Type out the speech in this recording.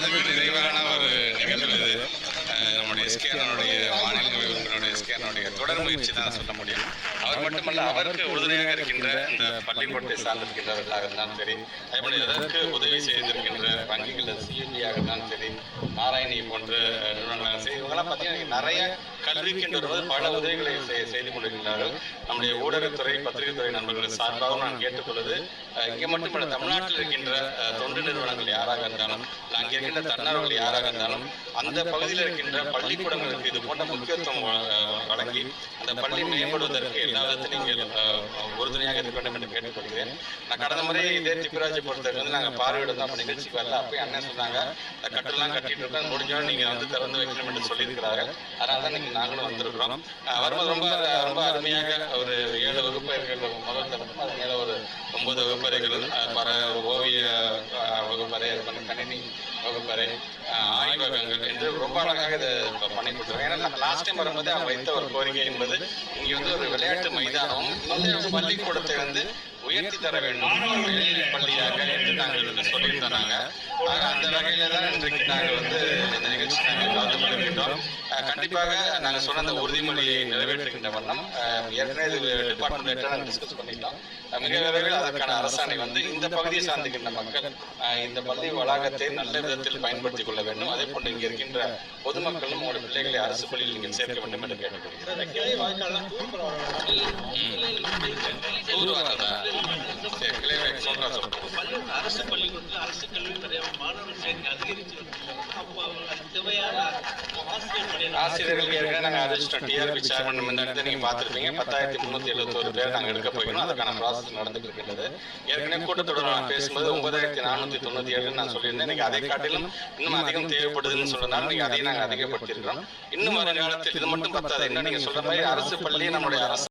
மனதுக்கு நிறைவான ஒரு நிகழ்வு இது நம்முடைய எஸ்கேனுடைய மாநில உறுப்பினருடைய எஸ்கேனுடைய தொடர் முயற்சி தான் சொல்ல முடியும். அவர் மட்டுமல்ல அவருக்கு உறுதுணையாக இருக்கின்ற இந்த பள்ளிக்கூடத்தை சார்ந்திருக்கின்றவர்களாக இருந்தாலும் சரி அதேபோல இதற்கு உதவி செய்திருக்கின்ற வங்கிகள் சிஎம்பியாக இருந்தாலும் சரி நாராயணி போன்ற நிறுவனங்களாக சரி இவங்கெல்லாம் பார்த்தீங்கன்னா நிறைய கல்விக்கின்ற போது பல உதவிகளை செய்- செய்து கொண்டிருக்கிறார்கள் நம்முடைய ஊடகத்துறை பத்திரிகைத்துறை நண்பர்கள் சார்பாகவும் நான் கேட்டுக்கொள்வது இங்கே மட்டுமல்ல தமிழ்நாட்டில் இருக்கின்ற தொண்டு நிறுவனங்கள் யாராக இருந்தாலும் அங்கே இருக்கின்ற தன்னார்வர்கள் யாராக இருந்தாலும் அந்த பகுதியில் இருக்கின்ற பள்ளிக்கூடங்களுக்கு இது போன்ற முக்கியத்துவம் வழங்கி அந்த பள்ளி மேம்படுவதற்கு எல்லா விதத்திலும் நீங்கள் உறுதுணையாக இருக்க. வேண்டும் என்று கேட்டுக்கொள்கிறேன். நான் கடந்த முறை இதே திப்பிராஜை பொறுத்தவரை வந்து நாங்கள் பார்வையிட அப்போ நிகழ்ச்சிக்கு வரல. அப்போ அண்ணன் சொன்னாங்க இந்த கட்டெல்லாம் கட்டிட்டு இருக்கோம் முடிஞ்சோம் நீங்கள் வந்து திறந்து வைக்கணும் என்று சொல்லியிருக்கிறார்கள் அதனால தான் இன்னைக்கு நாங்களும் வந்திருக்கிறோம். வரும்போது ரொம்ப ரொம்ப அருமையாக ஒரு ஏழு வகுப்பறைகள் முதல் தரப்பு அது மேலே ஒரு ஒன்பது வகுப்பறைகள் பர பண்ணி கணினி வகுப்பறை ஆய்வகங்கள் என்று ரொம்ப அழகாக இதை பண்ணி கொடுத்துருவோம் ஏன்னா நம்ம லாஸ்ட் டைம் வரும்போது அவங்க வைத்த ஒரு கோரிக்கை என்பது இங்கே வந்து ஒரு விளையாட்டு மைதானம் இந்த பள்ளிக்கூடத்தை வந்து உயர்த்தி தர வேண்டும். பள்ளியாக என்று நாங்கள் ஆக அந்த வகையில தான் இன்றைக்கு நாங்கள் வந்து இந்த நிகழ்ச்சி நாங்கள் கலந்து கொண்டிருக்கின்றோம் அஹ், கண்டிப்பாக நாங்கள் சொன்ன அந்த உறுதிமொழியை நிறைவேற்றுகின்ற வண்ணம். ஏற்கனவே இது டிபார்ட்மெண்ட் நாங்கள் டிஸ்கஸ் பண்ணிட்டோம். அஹ், மிக விரைவில் அதற்கான அரசாணை வந்து இந்த பகுதியை சார்ந்திருக்கின்ற மக்கள் இந்த பள்ளி வளாகத்தை நல்ல விதத்தில் பயன்படுத்திக் கொள்ள வேண்டும். அதே போன்று இங்கே இருக்கின்ற பொதுமக்களும் உங்களுடைய பிள்ளைகளை அரசு பள்ளியில் நீங்கள் சேர்க்க வேண்டும் என்று கேட்டுக்கொள்கிறேன். அரசு பள்ளிக்கூடத்தில் அரசு கல்வித்துறை மாணவர் சேர்க்கை அதிகரிச்சு ஆசிரியர்கள் ஏற்கனவே நாங்கள் அறிவிச்சிட்டோம் டிஆர்பி சேர்மன் இந்த இடத்துல நீங்கள் பார்த்துருப்பீங்க. பத்தாயிரத்தி முந்நூற்றி எழுபத்தோரு பேர் நாங்கள் எடுக்க போகிறோம் அதுக்கான ப்ராசஸ் நடந்துட்டு இருக்கின்றது. ஏற்கனவே கூட்டத்தொடர் நான் பேசும்போது ஒன்பதாயிரத்தி நானூற்றி தொண்ணூற்றி ஏழுன்னு நான் சொல்லியிருந்தேன். இன்னைக்கு அதை காட்டிலும் இன்னும் அதிகம் தேவைப்படுதுன்னு சொன்னதால நீங்கள் அதையும் நாங்கள் அதிகப்படுத்தியிருக்கிறோம். இன்னும் வருங்காலத்தில் இது மட்டும் பத்தாது. இன்னும் நீங்கள் சொல்ற மாதிரி அரசு பள்ளி நம்மளுடைய அரசு.